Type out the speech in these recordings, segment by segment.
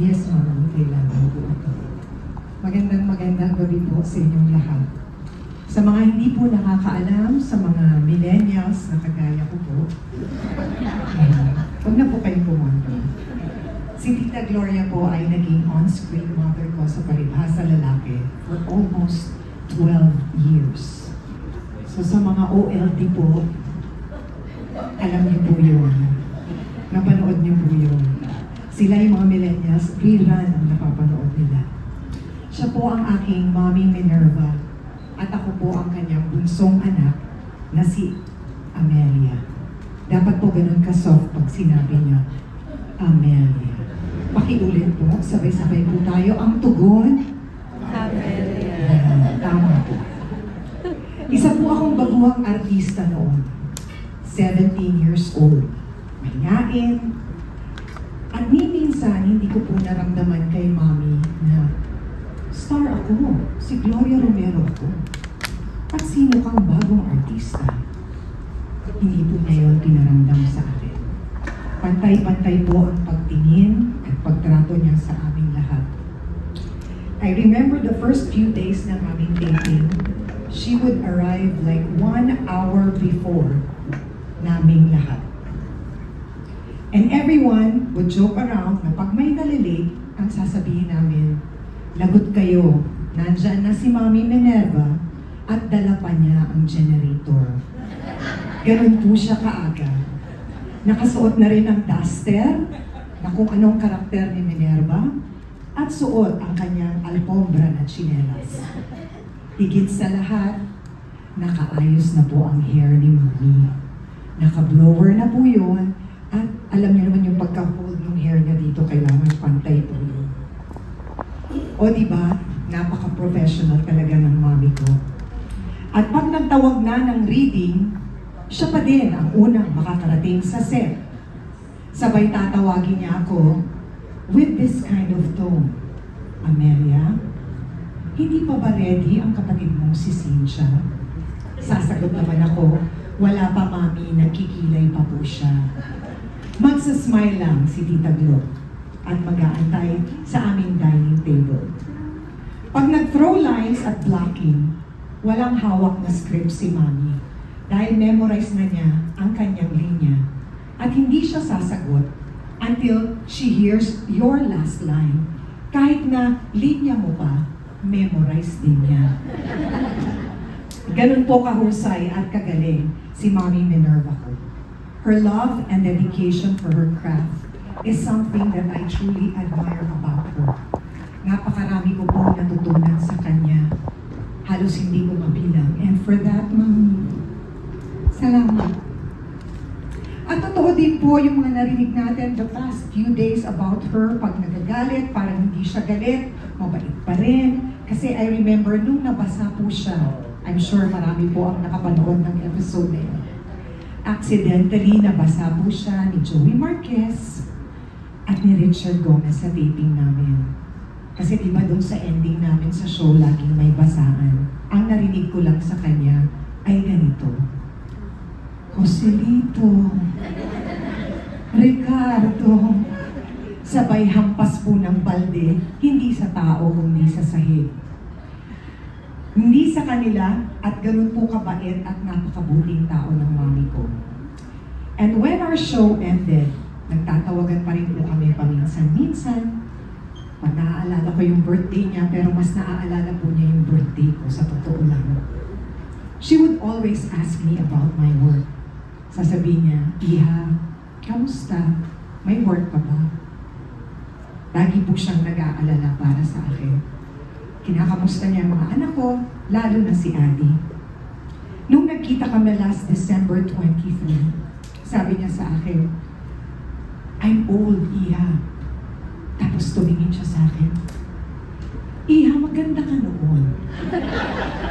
Yes, ma'am. Kailangan po ito. Magandang magandang gabi po sa inyong lahat. Sa mga hindi po nakakaalam, sa mga millennials na kagaya ko po, huwag na po kayong pumunta. Si Tita Gloria po ay naging on-screen mother ko sa Paribhasa Lalaki for almost 12 years. So sa mga OLT po, alam niyo po yun. Napanood niyo po yun. Sila yung mga millennials, rerun ang napapanood nila. Siya po ang aking mommy Minerva at ako po ang kanyang bunsong anak na si Amelia. Dapat po ganun ka-soft pag sinabi niya, Amelia. Pakiulit po, sabay-sabay po tayo. Ang tugon, Ayan, tama po. Isa po akong baguhang artista noon. 17 years old. Mahinyain. At ni minsan, hindi ko po naramdaman kay mami na star ako. Si Gloria Romero ako. At sino kang bagong artista? Hindi po niya yun pinaramdam sa akin. Pantay-pantay po ang pagtingin at pagtrato niya sa aming lahat. I remember the first few days ng aming dating, she would arrive like one hour before naming lahat. And everyone would joke around na pag may nalilig, ang sasabihin namin, lagot kayo, nandyan na si Mami Minerva at dala pa niya ang generator. Ganun po siya kaaga. Nakasuot na rin ang duster na kung anong karakter ni Minerva at suot ang kanyang alpombra na tsinelas. Higit sa lahat, nakaayos na po ang hair ni Mami. Naka-blower na po yun alam niyo naman yung pagka-hold ng hair niya dito, kailangan pantay yun. O di ba, napaka-professional talaga ng mami ko. At pag nagtawag na ng reading, siya pa din ang unang makakarating sa set. Sabay tatawagin niya ako with this kind of tone. Amelia, hindi pa ba ready ang kapatid mong si Cynthia? Sasagot naman ako, wala pa mami, nagkikilay pa po siya. Magsasmile lang si Tita Glo at mag-aantay sa aming dining table. Pag nag-throw lines at blocking, walang hawak na script si Mami dahil memorize na niya ang kanyang linya at hindi siya sasagot until she hears your last line. Kahit na linya mo pa, memorize din niya. Ganun po kahusay at kagaling si Mami Minerva ko. Her love and dedication for her craft is something that I truly admire about her. Napakarami ko po natutunan sa kanya. Halos hindi ko mabilang. And for that, Mami, salamat. At totoo din po yung mga narinig natin the past few days about her pag nagagalit, parang hindi siya galit, mabait pa rin. Kasi I remember nung nabasa po siya, I'm sure marami po ang nakapanood ng episode na yun. Accidentally, nabasa po siya ni Joey Marquez at ni Richard Gomez sa taping namin. Kasi di ba doon sa ending namin sa show, laging may basaan. Ang narinig ko lang sa kanya ay ganito. Joselito, Ricardo, sabay hampas po ng balde, hindi sa tao kundi sa sahig. Hindi sa kanila at ganun po kabait at napakabuting tao ng mami ko. And when our show ended, nagtatawagan pa rin po kami paminsan-minsan. Pag naaalala ko yung birthday niya, pero mas naaalala po niya yung birthday ko, sa totoo lang. She would always ask me about my work. Sasabihin niya, Iha, kamusta? May work pa ba? Lagi po siyang nag-aalala para sa akin. Kinakamusta niya ang mga anak ko, lalo na si Adi. Nung nagkita kami last December 23, sabi niya sa akin, I'm old, Iha. Tapos tumingin siya sa akin, Iha, maganda ka noon.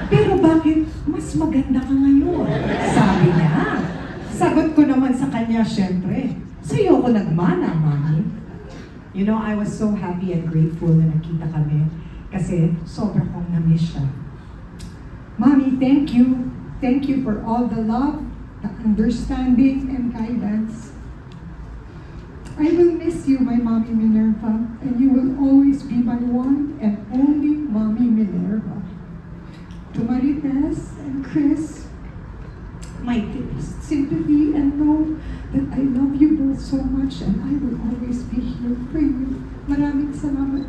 Pero bakit mas maganda ka ngayon? Sabi niya. Sagot ko naman sa kanya, syempre, sa'yo ko nagmana, mami. You know, I was so happy and grateful na nakita kami kasi sobra kong na-miss siya. Mommy, thank you. Thank you for all the love, the understanding, and guidance. I will miss you, my mommy Minerva, and you will always be my one and only mommy Minerva. To Marites and Chris, my deepest sympathy and know that I love you both so much and I will always be here for you. Maraming salamat.